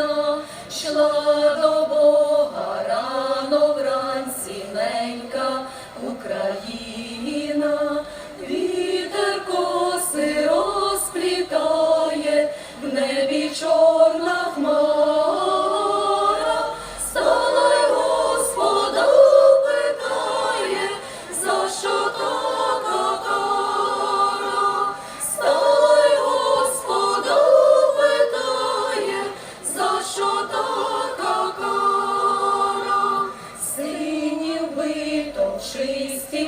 воно до Бога. бито